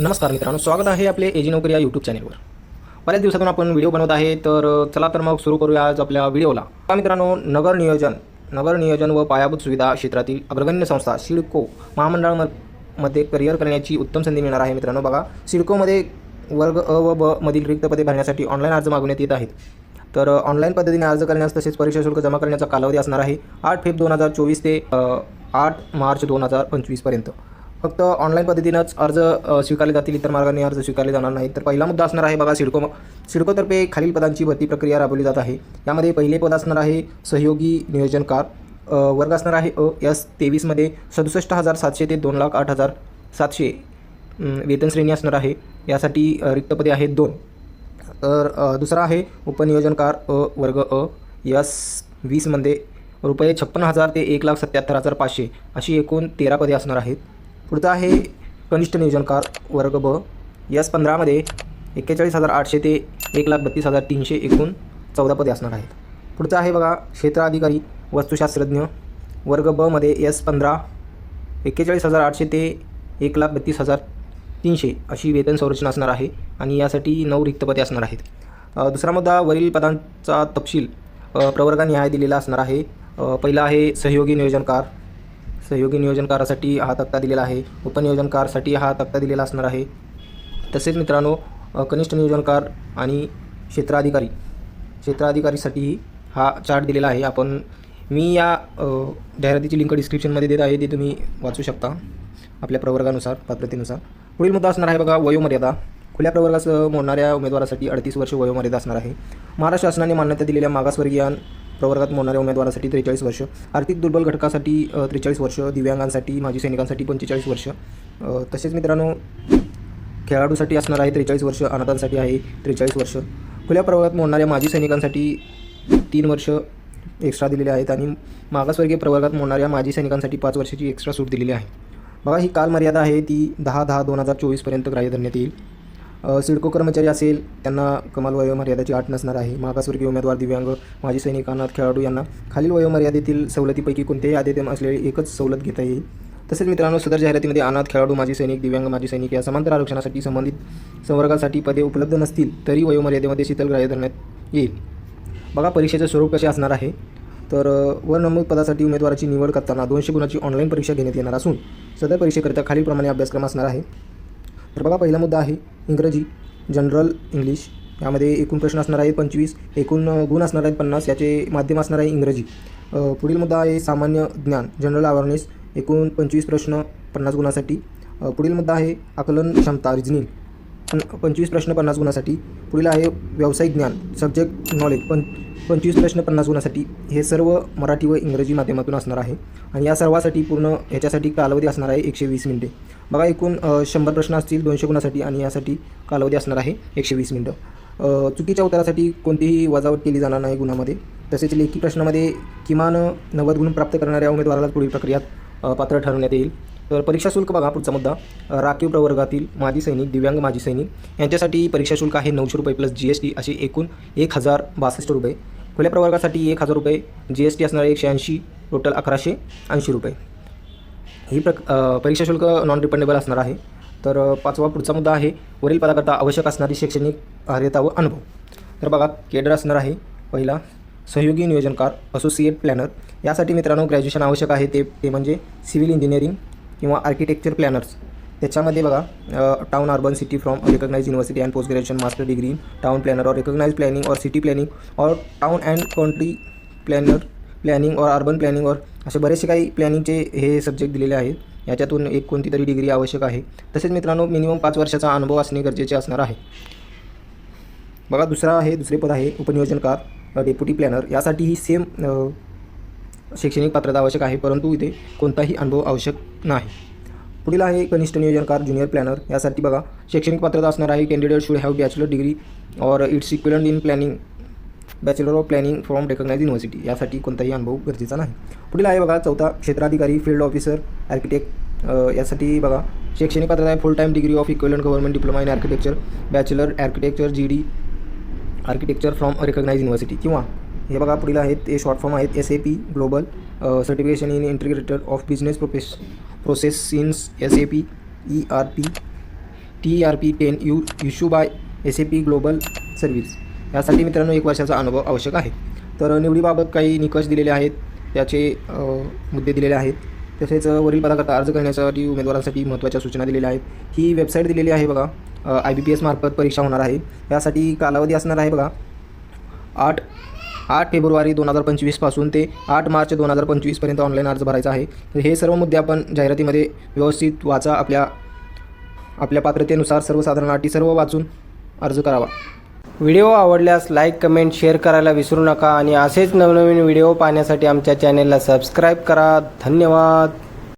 नमस्कार मित्रांनो स्वागत आहे आपले एजी नोकरी या यूट्यूब चॅनलवर बऱ्याच दिवसातून आपण व्हिडिओ बनवत आहे तर चला तर मग सुरू करूया आज आपल्या व्हिडिओला मित्रांनो नगर नियोजन नगर नियोजन व पायाभूत सुविधा क्षेत्रातील अग्रगण्य संस्था सिडको महामंडळमध्ये करिअर करण्याची उत्तम संधी मिळणार आहे मित्रांनो. बघा सिडकोमध्ये वर्ग अ व ब मधील रिक्त पदे भरण्यासाठी ऑनलाईन अर्ज मागवण्यात येत आहेत. तर ऑनलाईन पद्धतीने अर्ज करण्यास तसेच परीक्षा शुल्क जमा करण्याचा कालावधी असणार आहे आठ फेब दोन हजार चोवीस ते आठ मार्च दोन हजार पंचवीसपर्यंत फक्त ऑनलाईन पद्धतीनंच अर्ज स्वीकारले जातील इतर मार्गाने अर्ज स्वीकारले जाणार नाही तर पहिला मुद्दा असणार आहे बघा सिडको सिडकोतर्फे खालील पदांची भरती प्रक्रिया राबवली जात आहे. यामध्ये पहिले पद असणार आहे सहयोगी नियोजनकार वर्ग असणार आहे अ एस तेवीसमध्ये सदुसष्ट हजार सातशे ते दोन लाख आठ हजार सातशे वेतन श्रेणी असणार आहे. यासाठी रिक्तपदे आहेत दोन. तर दुसरा आहे उपनियोजनकार अ वर्ग अ यस वीसमध्ये रुपये छप्पन्न हजार ते एक लाख सत्याहत्तर हजार पाचशे अशी एकूण तेरा पदे असणार आहेत. पुढचा आहे कनिष्ठ नियोजनकार वर्ग ब. यस पंधरामध्ये एक्केचाळीस हजार आठशे ते एक लाख बत्तीस हजार तीनशे एकूण चौदा पदे असणार आहेत. पुढचं आहे बघा क्षेत्र अधिकारी वस्तुशास्त्रज्ञ वर्ग बमध्ये एस पंधरा एक्केचाळीस हजार आठशे ते एक लाख बत्तीस हजार तीनशे अशी वेतन संरचना असणार आहे आणि यासाठी नऊ रिक्त पदे असणार आहेत. दुसरा मुद्दा वरील पदांचा तपशील अ, प्रवर्गानिहाय दिलेला असणार आहे. पहिला आहे सहयोगी नियोजनकार सहयोगी नियोजनकारासाठी हा तक्ता दिलेला आहे. उपनियोजनकारसाठी हा तक्ता दिलेला असणार आहे. तसेच मित्रांनो कनिष्ठ नियोजनकार आणि क्षेत्राधिकारी. क्षेत्राधिकारीसाठीही हा चार्ट दिलेला आहे. आपण मी या जाहिरातीची लिंक डिस्क्रिप्शनमध्ये देत आहे ती तुम्ही वाचू शकता आपल्या प्रवर्गानुसार पात्रतेनुसार. पुढील मुद्दा असणार आहे बघा वयोमर्यादा. खुल्या प्रवर्गास मोडणाऱ्या उमेदवारासाठी अडतीस वर्ष वयोमर्यादा असणार आहे. महाराष्ट्र शासनाने मान्यता दिलेल्या मागासवर्गीय प्रवर्गात मोडणाऱ्या उमेदवारासाठी त्रेचाळीस वर्ष आर्थिक दुर्बल घटकासाठी त्रेचाळीस वर्ष दिव्यांगांसाठी माजी सैनिकांसाठी पंचेचाळीस वर्ष. तसेच मित्रांनो खेळाडूसाठी असणार आहे त्रेचाळीस वर्ष अनाथांसाठी आहे त्रेचाळीस वर्ष. खुल्या प्रवर्गात मोडणाऱ्या माजी सैनिकांसाठी तीन वर्ष एक्स्ट्रा दिलेले आहेत आणि मागासवर्गीय प्रवर्गात मोडणाऱ्या माजी सैनिकांसाठी पाच वर्षाची एक्स्ट्रा सूट दिलेली आहे. बघा ही कालमर्यादा आहे ती दहा दहा दोन हजार चोवीसपर्यंत ग्राह्य धरण्यात येईल. सिडको कर्मचारी असेल त्यांना कमाल वयोमर्यादेची अट नसणार आहे. मागासवर्गीय उमेदवार दिव्यांग माजी सैनिक अनाथ खेळाडू यांना खालील वयोमर्यादेतील सवलतीपैकी कोणत्याही आदेत असलेली एकच सवलत घेता येईल. तसेच मित्रांनो सदर जाहिरातीमध्ये अनाथ खेळाडू माजी सैनिक दिव्यांग माजी सैनिक या समांतर आरक्षणासाठी संबंधित संवर्गासाठी पदे उपलब्ध नसतील तरी वयोमर्यादेमध्ये शीतलग्राह्य धरण्यात येईल. बघा परीक्षेचे स्वरूप कसे असणार आहे. तर वर नमूद पदासाठी उमेदवाराची निवड करताना दोनशे गुणाची ऑनलाईन परीक्षा घेण्यात येणार असून सदर परीक्षेकरिता खालीलप्रमाणे अभ्यासक्रम असणार आहे. तर बघा पहिला मुद्दा आहे इंग्रजी जनरल इंग्लिश यामध्ये एकूण प्रश्न असणार आहेत पंचवीस एकूण गुण असणार आहेत पन्नास याचे माध्यम असणार आहे इंग्रजी. पुढील मुद्दा आहे सामान्य ज्ञान जनरल अवेअरनेस एकूण पंचवीस प्रश्न पन्नास गुणासाठी. पुढील मुद्दा आहे आकलन क्षमता रिजनिंग पंचवीस प्रश्न पन्नास गुणासाठी. पुढील आहे व्यावसायिक ज्ञान सब्जेक्ट नॉलेज पं पंचवीस प्रश्न पन्नास गुणासाठी हे सर्व मराठी व इंग्रजी माध्यमातून असणार आहे. आणि या सर्वासाठी पूर्ण ह्याच्यासाठी कालावधी असणार आहे एकशे वीस मिनटे. बघा एकूण शंभर प्रश्न असतील दोनशे गुणासाठी आणि यासाठी कालावधी असणार आहे एकशे वीस मिनटं. चुकीच्या उत्तरासाठी कोणतीही वजावट केली जाणार नाही गुणामध्ये. तसेच लेखी प्रश्नामध्ये किमान नव्वद गुण प्राप्त करणाऱ्या उमेदवाराला पुढील प्रक्रियात पात्र ठरवण्यात येईल. तर परीक्षा शुल्क बघा पुढचा मुद्दा. राखीव प्रवर्गातील माजी सैनिक दिव्यांग माजी सैनिक यांच्यासाठी परीक्षा शुल्क आहे नऊशे रुपये प्लस जी एस टी असे एकूण एक हजार बासष्ट रुपये. खुल्या प्रवर्गासाठी एक हजार रुपये जी एस टी असणार एकशे ऐंशी टोटल अकराशे ऐंशी रुपये. ही प्रक परीक्षा शुल्क नॉन रिफंडेबल असणार आहे. तर पाचवा पुढचा मुद्दा आहे वरील पदाकरता आवश्यक असणारी शैक्षणिक अर्हता व अनुभव. तर बघा केडर असणार आहे पहिला सहयोगी नियोजनकार असोसिएट प्लॅनर. यासाठी मित्रांनो ग्रॅज्युएशन आवश्यक आहे ते ते म्हणजे सिव्हिल इंजिनिअरिंग किंवा आर्किटेक्चर प्लॅनर्स त्याच्यामध्ये बघा town urban city from recognise university and post graduation master degree town planner और रिकग्नाइज प्लॅनिंग और सिटी प्लॅनिंग और town and country planner planning और अर्बन प्लॅनिंग और असे बरेचसे काही प्लॅनिंगचे हे सब्जेक्ट दिलेले आहेत. याच्यातून एक कोणती तरी डिग्री आवश्यक आहे. तसेच मित्रांनो मिनिमम पाच वर्षाचा अनुभव असणे गरजेचे असणार आहे. बघा दुसरा आहे दुसरे पद आहे उपनियोजनकार डेप्युटी प्लॅनर यासाठीही सेम शैक्षणिक पात्रता आवश्यक आहे परंतु इथे कोणताही अनुभव आवश्यक नाही. पुढील आहे कनिष्ठ नियोजनकार ज्युनियर प्लॅनर यासाठी बघा शैक्षणिक पात्रता असणार आहे candidate should have bachelor degree और its equivalent in planning bachelor of planning from recognise university यासाठी कोणताही अनुभव गरजेचा नाही. पुढील आहे बघा चौथा क्षेत्राधिकारी फील्ड ऑफिसर आर्किटेक्ट यासाठी बघा शैक्षणिक पात्रता आहे full time degree of equivalent government diploma in architecture bachelor architecture G D architecture from recognise university किंवा हे बघा पुढील आहेत ते शॉर्ट फॉर्म आहेत S A P global certification in integrator of business profess process ins S A P E R P T R P ten U issue by S A P global service यासाठी मित्रांनो एक वर्षाचा अनुभव आवश्यक आहे. तर निवडीबाबत काही निकष दिलेले आहेत त्याचे मुद्दे दिलेले आहेत. तसेच वरील पदाकरता अर्ज करण्यासाठी उमेदवारांसाठी महत्त्वाच्या सूचना दिलेल्या आहेत. ही वेबसाईट दिलेली आहे बघा आय बी पी एस मार्फत परीक्षा होणार आहे. यासाठी कालावधी असणार आहे बघा आठ आठ फेब्रुवारी दोन हजार पंचवीसपासून ते आठ मार्च दोन हजार पंचवीसपर्यंत ऑनलाईन अर्ज भरायचा आहे. तर हे सर्व मुद्दे आपण जाहिरातीमध्ये व्यवस्थित वाचा आपल्या आपल्या पात्रतेनुसार सर्वसाधारण अटी सर्व वाचून अर्ज करावा. व्हिडिओ आवडल्यास लाईक कमेंट शेअर करायला विसरू नका आणि असेच नवनवीन व्हिडिओ पाहण्यासाठी आमच्या चॅनेलला सबस्क्राईब करा. धन्यवाद.